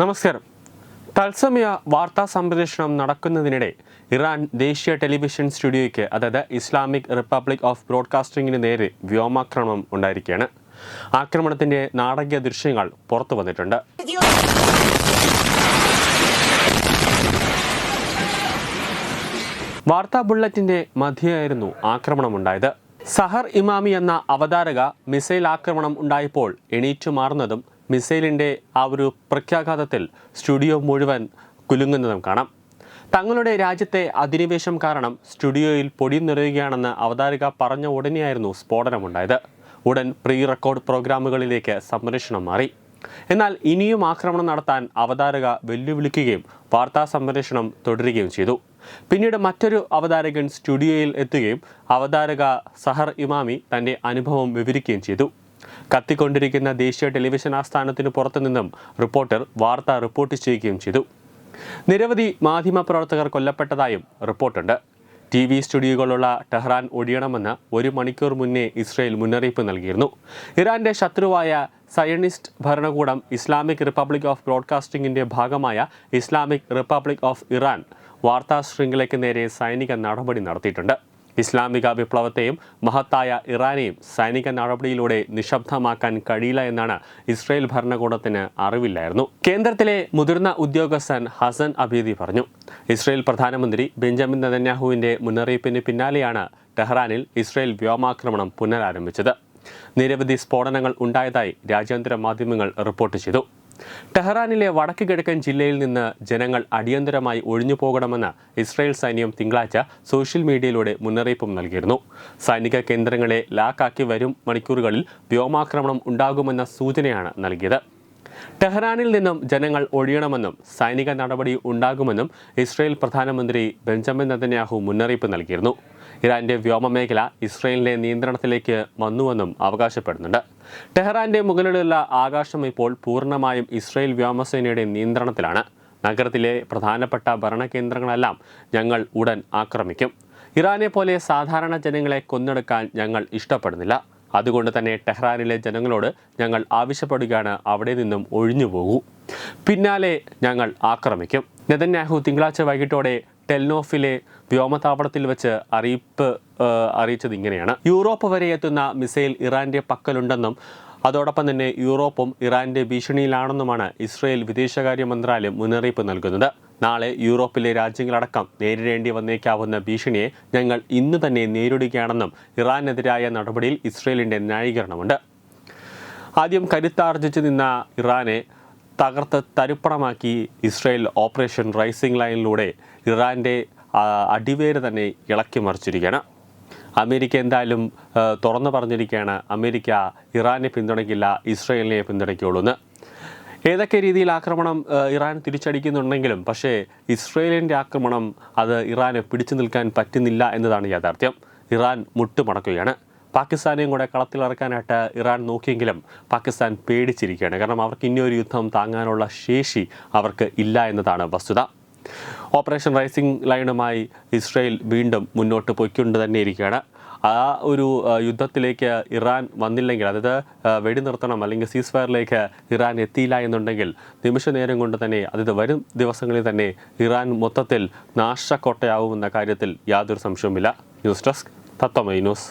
നമസ്കാരം. തത്സമയ വാർത്താ സംപ്രേഷണം നടക്കുന്നതിനിടെ ഇറാൻ ദേശീയ ടെലിവിഷൻ സ്റ്റുഡിയോയ്ക്ക് അതായത് ഇസ്ലാമിക് റിപ്പബ്ലിക് ഓഫ് ബ്രോഡ്കാസ്റ്റിംഗിന് നേരെ വ്യോമാക്രമണം ഉണ്ടായിരിക്കുകയാണ്. ആക്രമണത്തിന്റെ നാടകീയ ദൃശ്യങ്ങൾ പുറത്തു വന്നിട്ടുണ്ട്. വാർത്താ ബുള്ളറ്റിന്റെ മധ്യയായിരുന്നു ആക്രമണമുണ്ടായത്. സഹർ ഇമാമി എന്ന അവതാരക മിസൈൽ ആക്രമണം ഉണ്ടായപ്പോൾ എണീറ്റു മാറുന്നതും മിസൈലിന്റെ ആ ഒരു പ്രഖ്യാഘാതത്തിൽ സ്റ്റുഡിയോ മുഴുവൻ കുലുങ്ങുന്നതും കാണാം. തങ്ങളുടെ രാജ്യത്തെ അധിനിവേശം കാരണം സ്റ്റുഡിയോയിൽ പൊടി നിറയുകയാണെന്ന് അവതാരിക പറഞ്ഞ ഉടനെയായിരുന്നു സ്ഫോടനമുണ്ടായത്. ഉടൻ പ്രീ റെക്കോർഡ് പ്രോഗ്രാമുകളിലേക്ക് സംരക്ഷണം മാറി. എന്നാൽ ഇനിയും ആക്രമണം നടത്താൻ അവതാരക വെല്ലുവിളിക്കുകയും വാർത്താ സംരക്ഷണം തുടരുകയും ചെയ്തു. പിന്നീട് മറ്റൊരു അവതാരകൻ സ്റ്റുഡിയോയിൽ എത്തുകയും അവതാരക സഹർ ഇമാമി തന്റെ അനുഭവം വിവരിക്കുകയും ചെയ്തു. കത്തിക്കൊണ്ടിരിക്കുന്ന ദേശീയ ടെലിവിഷൻ ആസ്ഥാനത്തിന് പുറത്തുനിന്നും റിപ്പോർട്ടർ വാർത്ത റിപ്പോർട്ട് ചെയ്യുകയും ചെയ്തു. നിരവധി മാധ്യമപ്രവർത്തകർ കൊല്ലപ്പെട്ടതായും റിപ്പോർട്ടുണ്ട്. ടി വി സ്റ്റുഡിയോകളുള്ള ടെഹ്റാൻ ഒഴിയണമെന്ന് ഒരു മണിക്കൂർ മുന്നേ ഇസ്രയേൽ മുന്നറിയിപ്പ് നൽകിയിരുന്നു. ഇറാന്റെ ശത്രുവായ സയണിസ്റ്റ് ഭരണകൂടം ഇസ്ലാമിക് റിപ്പബ്ലിക് ഓഫ് ബ്രോഡ്കാസ്റ്റിംഗിന്റെ ഭാഗമായ ഇസ്ലാമിക് റിപ്പബ്ലിക് ഓഫ് ഇറാൻ വാർത്താ ശൃംഖലയ്ക്ക് നേരെ സൈനിക നടപടി നടത്തിയിട്ടുണ്ട്. ഇസ്ലാമിക വിപ്ലവത്തെയും മഹത്തായ ഇറാനെയും സൈനിക നടപടിയിലൂടെ നിശബ്ദമാക്കാൻ കഴിയില്ല എന്നാണ് ഇസ്രായേൽ ഭരണകൂടത്തിന് അറിവില്ലായിരുന്നു. കേന്ദ്രത്തിലെ മുതിർന്ന ഉദ്യോഗസ്ഥൻ ഹസൻ അബീദി പറഞ്ഞു. ഇസ്രായേൽ പ്രധാനമന്ത്രി ബെഞ്ചമിൻ നെതന്യാഹുവിന്റെ മുന്നറിയിപ്പിന് പിന്നാലെയാണ് ടെഹ്റാനിൽ ഇസ്രായേൽ വ്യോമാക്രമണം പുനരാരംഭിച്ചത്. നിരവധി സ്ഫോടനങ്ങൾ ഉണ്ടായതായി രാജ്യാന്തര മാധ്യമങ്ങൾ റിപ്പോർട്ട് ചെയ്തു. ടെഹ്റാനിലെ വടക്ക് കിഴക്കൻ ജില്ലയിൽ നിന്ന് ജനങ്ങൾ അടിയന്തരമായി ഒഴിഞ്ഞു പോകണമെന്ന് ഇസ്രായേൽ സൈന്യം തിങ്കളാഴ്ച സോഷ്യൽ മീഡിയയിലൂടെ മുന്നറിയിപ്പും നൽകിയിരുന്നു. സൈനിക കേന്ദ്രങ്ങളെ ലാക്കാക്കി വരും മണിക്കൂറുകളിൽ വ്യോമാക്രമണം ഉണ്ടാകുമെന്ന സൂചനയാണ് നൽകിയത്. ടെഹ്റാനിൽ നിന്നും ജനങ്ങൾ ഒഴിയണമെന്നും സൈനിക നടപടി ഉണ്ടാകുമെന്നും ഇസ്രയേൽ പ്രധാനമന്ത്രി ബെഞ്ചമിൻ നെതന്യാഹു മുന്നറിയിപ്പ് നൽകിയിരുന്നു. ഇറാന്റെ വ്യോമമേഖല ഇസ്രയേലിന്റെ നിയന്ത്രണത്തിലേക്ക് വന്നുവെന്നും അവകാശപ്പെടുന്നുണ്ട്. ടെഹ്റാന്റെ മുകളിലുള്ള ആകാശം ഇപ്പോൾ പൂർണമായും ഇസ്രയേൽ വ്യോമസേനയുടെ നിയന്ത്രണത്തിലാണ്. നഗരത്തിലെ പ്രധാനപ്പെട്ട ഭരണകേന്ദ്രങ്ങളെല്ലാം ഞങ്ങൾ ഉടൻ ആക്രമിക്കും. ഇറാനെ പോലെ സാധാരണ ജനങ്ങളെ കൊന്നെടുക്കാൻ ഞങ്ങൾ ഇഷ്ടപ്പെടുന്നില്ല. അതുകൊണ്ട് തന്നെ ടെഹ്റാനിലെ ജനങ്ങളോട് ഞങ്ങൾ ആവശ്യപ്പെടുകയാണ്. അവിടെ നിന്നും ഒഴിഞ്ഞു പോകൂ. പിന്നാലെ ഞങ്ങൾ ആക്രമിക്കും. നെതന്യാഹു തിങ്കളാഴ്ച വൈകിട്ടോടെ ടെൽനോഫിലെ വ്യോമതാവളത്തിൽ വെച്ച് അറിയിപ്പ് അറിയിച്ചത് ഇങ്ങനെയാണ്. യൂറോപ്പ് വരെ എത്തുന്ന മിസൈൽ ഇറാന്റെ പക്കലുണ്ടെന്നും അതോടൊപ്പം തന്നെ യൂറോപ്പും ഇറാന്റെ ഭീഷണിയിലാണെന്നുമാണ് ഇസ്രയേൽ വിദേശകാര്യ മന്ത്രാലയം മുന്നറിയിപ്പ് നൽകുന്നത്. നാളെ യൂറോപ്പിലെ രാജ്യങ്ങളടക്കം നേരിടേണ്ടി വന്നേക്കാവുന്ന ഭീഷണിയെ ഞങ്ങൾ ഇന്ന് തന്നെ നേരിടുകയാണെന്നും ഇറാനെതിരായ നടപടിയിൽ ഇസ്രയേലിന്റെ ന്യായീകരണമുണ്ട്. ആദ്യം കരുത്താർജിച്ച് നിന്ന ഇറാനെ തകർത്ത് തരിപ്പണമാക്കി ഇസ്രയേൽ ഓപ്പറേഷൻ റൈസിംഗ് ലൈനിലൂടെ ഇറാന്റെ അടിവേര് തന്നെ ഇളക്കി മറിച്ചിരിക്കുകയാണ്. അമേരിക്ക എന്തായാലും തുറന്നു പറഞ്ഞിരിക്കുകയാണ് അമേരിക്ക ഇറാനെ പിന്തുണയ്ക്കില്ല ഇസ്രയേലിനെ പിന്തുണയ്ക്കുള്ളൂ എന്ന്. ഏതൊക്കെ രീതിയിൽ ആക്രമണം ഇറാൻ തിരിച്ചടിക്കുന്നുണ്ടെങ്കിലും പക്ഷേ ഇസ്രയേലിന്റെ ആക്രമണം അത് ഇറാന് പിടിച്ചു നിൽക്കാൻ പറ്റുന്നില്ല എന്നതാണ് യാഥാർത്ഥ്യം. ഇറാൻ മുട്ടുമടക്കുകയാണ്. പാകിസ്ഥാനെയും കൂടെ കളത്തിലിറക്കാനായിട്ട് ഇറാൻ നോക്കിയെങ്കിലും പാകിസ്ഥാൻ പേടിച്ചിരിക്കുകയാണ്. കാരണം അവർക്ക് ഇനിയൊരു യുദ്ധം താങ്ങാനുള്ള ശേഷി അവർക്ക് ഇല്ല എന്നതാണ് വസ്തുത. ഓപ്പറേഷൻ റൈസിംഗ് ലൈനുമായി ഇസ്രയേൽ വീണ്ടും മുന്നോട്ട് പോയിക്കൊണ്ട് തന്നെ ഇരിക്കുകയാണ് ആ ഒരു യുദ്ധത്തിലേക്ക് ഇറാൻ വന്നില്ലെങ്കിൽ അതായത് വെടി വെടിനിർത്തണം അല്ലെങ്കിൽ സീസ് ഫയറിലേക്ക് ഇറാൻ എത്തിയില്ല എന്നുണ്ടെങ്കിൽ നിമിഷ നേരം കൊണ്ട് തന്നെ അതായത് വരും ദിവസങ്ങളിൽ തന്നെ ഇറാൻ മൊത്തത്തിൽ നാശക്കോട്ടയാവുമെന്ന കാര്യത്തിൽ യാതൊരു സംശയവുമില്ല. News desk Tatwamayi news.